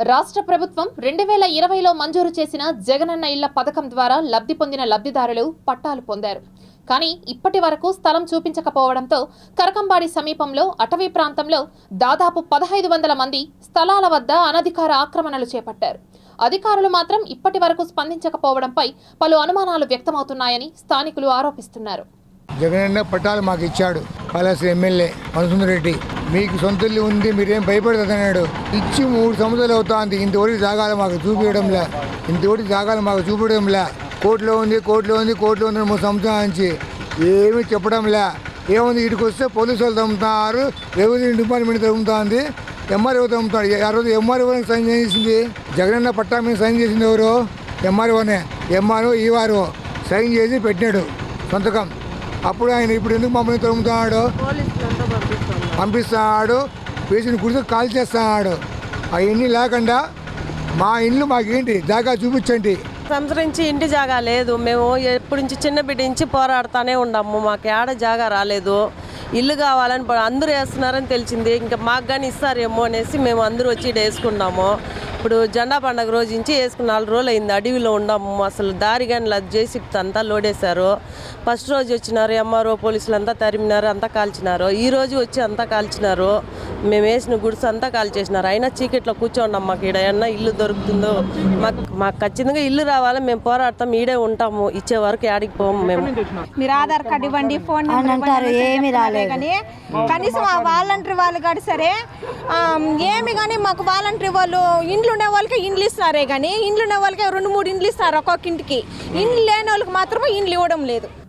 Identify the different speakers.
Speaker 1: రాష్ట్ర ప్రభుత్వం రెండు వేల ఇరవైలో మంజూరు చేసిన జగనన్న ఇళ్ళ పథకం ద్వారా లబ్ధి పొందిన లబ్ధిదారులు పట్టాలు పొందారు. కానీ ఇప్పటి వరకు స్థలం చూపించకపోవడంతో కరకంబాడి సమీపంలో అటవీ ప్రాంతంలో దాదాపు పదహైదు వందల మంది స్థలాల వద్ద అనధికార ఆక్రమణలు చేపట్టారు. అధికారులు మాత్రం ఇప్పటి వరకు స్పందించకపోవడంపై పలు అనుమానాలు వ్యక్తమవుతున్నాయని స్థానికులు ఆరోపిస్తున్నారు.
Speaker 2: జగనన్న పట్టాలు మాకు ఇచ్చాడు. కైలాస ఎమ్మెల్యే మనసుందర్ రెడ్డి మీకు సొంత ఇల్లు ఉంది మీరేం భయపడదన్నాడు ఇచ్చి మూడు సంవత్సరాలు అవుతుంది. ఇంతవరకు జాగాలు మాకు చూపించడంలే. ఇంతవరకు జాగాలు మాకు చూపించడంలే. కోర్టులో ఉంది కోర్టులో ఉంది కోర్టులో ఉంది మూడు సంవత్సరాల నుంచి ఏమీ చెప్పడంలే. ఏముంది? ఇటుకు వస్తే పోలీసు వాళ్ళు తమ్ముతున్నారు రెవెన్యూ డిపార్ట్మెంట్ తమ్ముతుంది. ఎంఆర్ఓ తమ్ముతాడు. ఆ రోజు ఎంఆర్ఓ సైన్ చేసింది. జగనన్న పట్టా మీద సైన్ చేసింది ఎవరు? ఎంఆర్ఓనే ఎంఆర్ఓ ఈఆర్ఓ సైన్ చేసి పెట్టినాడు. సంతకం. అప్పుడు ఆయన ఇప్పుడు ఎందుకు మమ్మల్ని తరుముతున్నాడు? పంపిస్తున్నాడు. పేషెంట్ గుడితో కాల్ చేస్తున్నాడు. అవన్నీ లేకుండా మా ఇల్లు మాకేంటి? జాగా చూపించండి.
Speaker 3: సంవత్సరించి ఇంటి జాగా లేదు. మేము ఎప్పటి నుంచి చిన్న బిడ్డ నుంచి పోరాడుతూనే ఉన్నాము. మాకు ఏడ జాగా రాలేదు. ఇల్లు కావాలని అందరూ వేస్తున్నారని తెలిసింది. ఇంకా మాకు కానీ ఇస్తారేమో అనేసి మేము అందరూ వచ్చి వేసుకున్నాము. ఇప్పుడు జెండా పండగ రోజు నుంచి వేసుకుని నాలుగు రోజులు అయింది. అడవిలో ఉన్నాము అసలు దారి కానీ లేదు. జేసీపీ అంతా లోడేశారు. ఫస్ట్ రోజు వచ్చినారు. ఎంఆర్ఓ పోలీసులు అంతా తరిమినారు. అంతా కాల్చినారు. ఈ రోజు వచ్చి అంతా కాల్చినారు. మేము వేసిన గుడిసె అంతా కాల్చేసినారు అయినా చీకట్లో కూర్చోండి మాకు ఈడ ఏమన్నా ఇల్లు దొరుకుతుందో. మాకు మాకు ఖచ్చితంగా ఇల్లు రావాలి మేము పోరాడతాం ఈడే ఉంటాము ఇచ్చే వరకు ఆడికి పోము మేము.
Speaker 4: మీరు ఆధార్ కార్డు ఇవ్వండి ఫోన్ నెంబర్
Speaker 5: అంటారు, ఏమీ రాలేదు.
Speaker 4: కానీ కనీసం ఆ వాలంటరీ వాళ్ళు కాదు సరే ఏమి కానీ మాకు వాలంటరీ వాళ్ళు ఇండ్లు ఉండే వాళ్ళకి ఇండ్లు ఇస్తున్నారే కానీ ఇండ్లు ఉండే వాళ్ళకి రెండు మూడు ఇండ్లు ఇస్తారు ఒక్కొక్క ఇంటికి. ఇండ్లు లేని వాళ్ళకి మాత్రమే ఇండ్లు ఇవ్వడం లేదు.